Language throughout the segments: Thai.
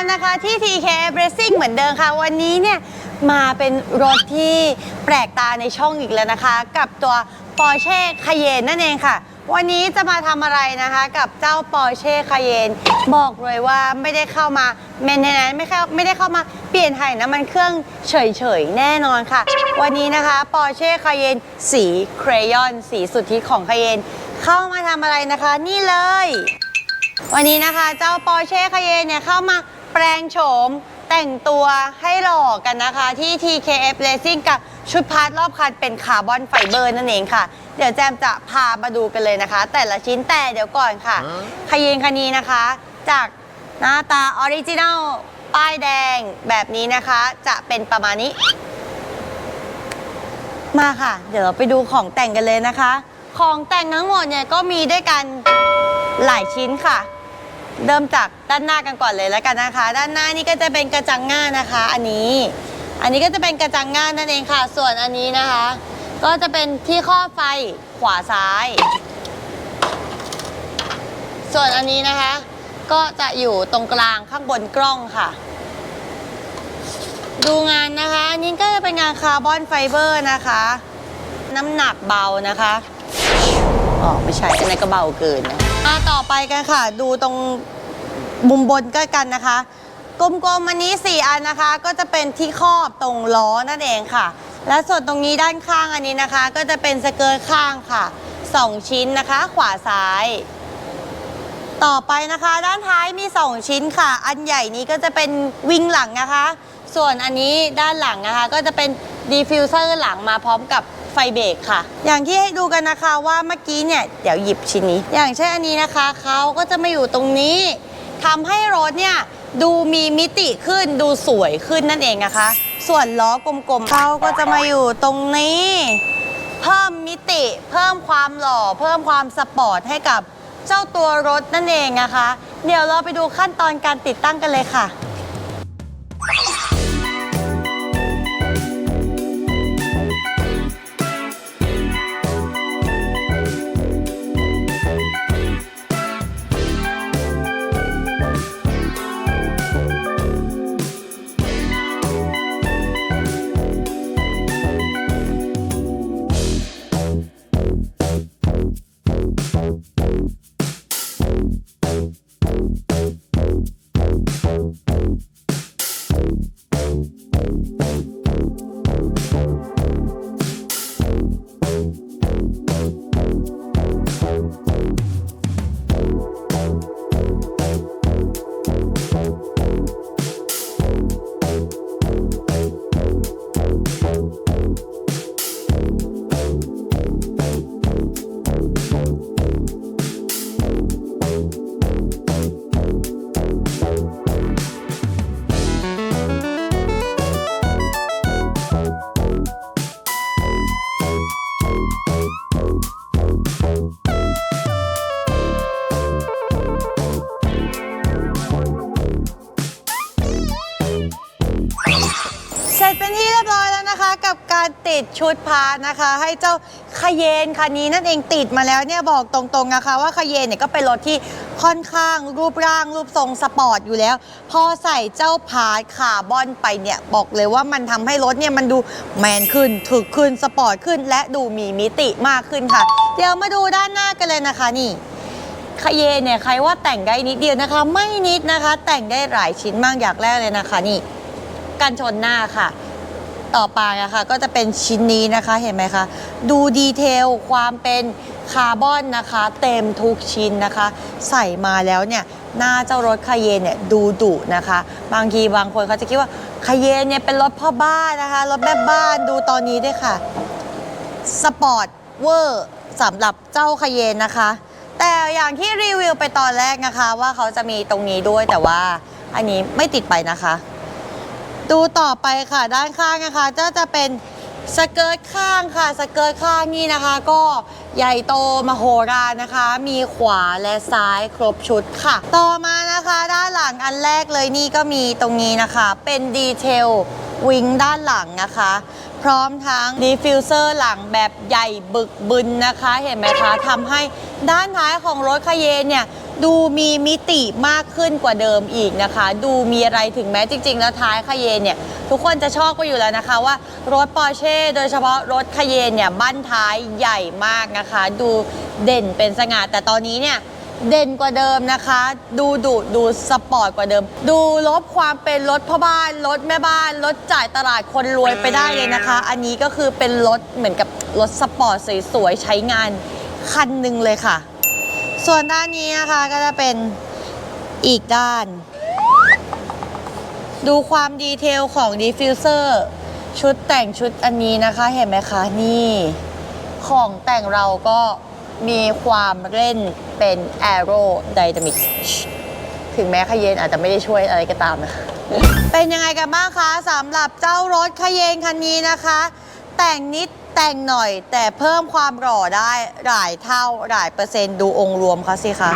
มนะคะที่ TK Racing เหมือนเดิมค่ะ วันนี้เนี่ยมาเป็นรถที่แปลกตาในช่องอีกแล้วนะคะ กับตัว Porsche Cayenne นั่นเองค่ะ วันนี้จะมาทำอะไรนะคะ กับเจ้า Porsche Cayenne บอกเลยว่าไม่ได้เข้ามา maintenance ไม่เข้าไม่ได้เข้ามาเปลี่ยนถ่ายน้ำมันเครื่องเฉยๆ แน่นอนค่ะ วันนี้นะคะ Porsche Cayenne สีเครยอนสีสุดฮิตของ Cayenne เข้ามาทำอะไรนะคะ นี่เลยวันนี้นะคะเจ้า Porsche Cayenne เนี่ยเข้ามา แปลงโฉมแต่งตัวให้หล่อกันนะคะ ที่ TKF Racing กับชุดพาร์ทรอบคันเป็นคาร์บอนไฟเบอร์นั่นเองค่ะ เดี๋ยวแจมจะพามาดูกันเลยนะคะ แต่ละชิ้นแต่เดี๋ยวก่อนค่ะคาเยนคันนี้นะคะ จากหน้าตาออริจินัลป้ายแดงแบบนี้นะคะ จะเป็นประมาณนี้ มาค่ะ เดี๋ยวเราไปดูของแต่งกันเลยนะคะ ของแต่งทั้งหมดเนี่ยก็มีด้วยกันหลายชิ้นค่ะ เริ่มจากด้านหน้ากันก่อนเลยแล้วกันนะคะ ด้านหน้านี่ก็จะเป็นกระจังง่านะคะ อันนี้ อันนี้ก็จะเป็นกระจังง่านั่นเองค่ะ ส่วนอันนี้นะคะ ก็จะเป็นที่ข้อไฟขวาซ้าย ส่วนอันนี้นะคะ ก็จะอยู่ตรงกลางข้างบนกล้องค่ะ ดูงานนะคะอันนี้ก็จะเป็นงานคาร์บอนไฟเบอร์นะคะ น้ำหนักเบานะคะ อ๋อไม่ใช่อันนั้นก็เบาเกินนะมาต่อไปกันค่ะ ดูตรงมุมบนก็กันนะคะ กลมๆอันนี้ 4 อันนะคะ ก็จะเป็นที่ครอบตรงล้อนั่นเองค่ะ และส่วนตรงนี้ด้านข้างอันนี้นะคะ ก็จะเป็นสเกิร์ตข้างค่ะ 2 ชิ้นนะคะ ขวาซ้าย ต่อไปนะคะ ด้านท้ายมี 2 ชิ้นค่ะ อันใหญ่นี้ก็จะเป็นวิงหลังนะคะ ส่วนอันนี้ด้านหลังนะคะ ก็จะเป็นดีฟิวเซอร์หลังมาพร้อมกับ ไฟเบรกค่ะ อย่างที่ให้ดูกันนะคะว่าเมื่อกี้เนี่ยเดี๋ยวหยิบชิ้นนี้ อย่างเช่นอันนี้นะคะเขาก็จะมาอยู่ตรงนี้ทำให้รถเนี่ยดูมีมิติขึ้นดูสวยขึ้นนั่นเองนะคะ ส่วนล้อกลมๆเขาก็จะมาอยู่ตรงนี้ เพิ่มมิติ เพิ่มความหล่อ เพิ่มความสปอร์ตให้กับเจ้าตัวรถนั่นเองนะคะ เดี๋ยวเราไปดูขั้นตอนการติดตั้งกันเลยค่ะ Oh, oh, oh, oh. นะคะกับการติดชุดพานะคะ ให้เจ้าคาเยนคันนี้นั่นเองติดมาแล้วเนี่ยบอกตรงๆนะคะว่าคาเยนเนี่ยก็เป็นรถที่ค่อนข้างรูปร่างรูปทรงสปอร์ตอยู่แล้ว พอใส่เจ้าพาคาร์บอนไปเนี่ยบอกเลยว่ามันทำให้รถเนี่ยมันดูแมนขึ้นถึกขึ้นสปอร์ตขึ้น และดูมีมิติมากขึ้นค่ะ เดี๋ยวมาดูด้านหน้ากันเลยนะคะนี่คาเยนเนี่ยใครว่าแต่งได้นิดเดียวนะคะ ไม่นิดนะคะ แต่งได้หลายชิ้นมากอย่างแรกเลยนะคะนี่กันชนหน้าค่ะ ต่อไปนะคะก็จะเป็นชิ้นนี้นะคะเห็นไหมคะดูดีเทลความเป็นคาร์บอนนะคะ เต็มทุกชิ้นนะคะ ใส่มาแล้วเนี่ยหน้าเจ้ารถคาเยนเนี่ยดูดุนะคะ บางทีบางคนเขาจะคิดว่าคาเยนเนี่ยเป็นรถพ่อบ้านนะคะรถแม่บ้านดูตอนนี้ด้วยค่ะสปอร์ตเวอร์สำหรับเจ้าคาเยนนะคะ แต่อย่างที่รีวิวไปตอนแรกนะคะ ว่าเขาจะมีตรงนี้ด้วยแต่ว่าอันนี้ไม่ติดไปนะคะ ดูต่อไปค่ะด้านข้างนะคะก็จะเป็นสเกิร์ตข้างค่ะสเกิร์ตข้างนี่นะคะ ก็ใหญ่โตมโหฬารนะคะ มีขวาและซ้ายครบชุดค่ะ ต่อมานะคะด้านหลังอันแรกเลยนี่ก็มีตรงนี้นะคะ เป็นดีเทลวิงด้านหลังนะคะ พร้อมทั้งดีฟิวเซอร์หลังแบบใหญ่บึกบึนนะคะ เห็นไหมคะทำให้ด้านท้ายของรถคาเยนเนี่ย ดูมีมิติมากขึ้นกว่าเดิมอีกนะคะ ดูมีอะไรถึงแม้จริง ๆ แล้วท้ายคาเยนเนี่ย ทุกคนจะชอบก็อยู่แล้วนะคะว่ารถปอร์เช่โดยเฉพาะรถคาเยนเนี่ยบั้นท้ายใหญ่มากนะคะ ดูเด่นเป็นสง่าแต่ตอนนี้เนี่ยเด่นกว่าเดิมนะคะ ดูดุดูสปอร์ตกว่าเดิม ดูลบความเป็นรถพ่อบ้านรถแม่บ้านรถจ่ายตลาดคนรวยไปได้เลยนะคะ อันนี้ก็คือเป็นรถเหมือนกับรถสปอร์ตสวยๆใช้งานคันหนึ่งเลยค่ะ ส่วนด้านนี้นะคะก็จะเป็นอีกด้าน ดูความดีเทลของดิฟฟิวเซอร์ชุดแต่งชุดอันนี้นะคะเห็นไหมคะนี่ ของแต่งเราก็มีความเล่นเป็นแอโรไดนามิกถึงแม้คาเยนอาจจะไม่ได้ช่วยอะไรก็ตามนะคะเป็นยังไงกันบ้างคะสำหรับเจ้ารถคาเยนคันนี้นะคะ แต่งนิดแต่งหน่อย แต่เพิ่มความหล่อได้หลายเท่าหลายเปอร์เซ็นต์ดูองค์รวมเขาสิคะ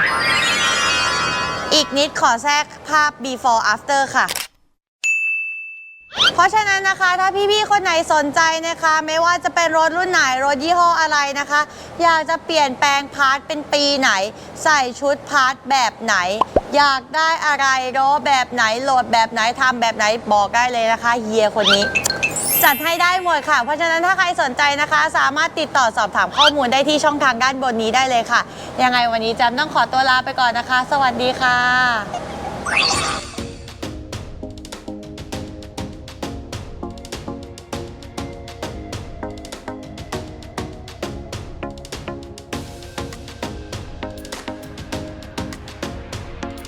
อีกนิดขอแทรกภาพ before after ค่ะ เพราะฉะนั้นนะคะถ้าพี่ๆ คนไหนสนใจนะคะ ไม่ว่าจะเป็นรถรุ่นไหน รถยี่ห้ออะไรนะคะ อยากจะเปลี่ยนแปลงพาร์ทเป็นปีไหน ใส่ชุดพาร์ทแบบไหน อยากได้อะไรรถแบบไหนโหลดแบบไหนทำแบบไหนบอกได้เลยนะคะ เฮียคนนี้ จัดให้ได้หมดค่ะ เพราะฉะนั้นถ้าใครสนใจนะคะ สามารถติดต่อสอบถามข้อมูลได้ที่ช่องทางด้านบนนี้ได้เลยค่ะ ยังไงวันนี้จำต้องขอตัวลาไปก่อนนะคะ สวัสดีค่ะ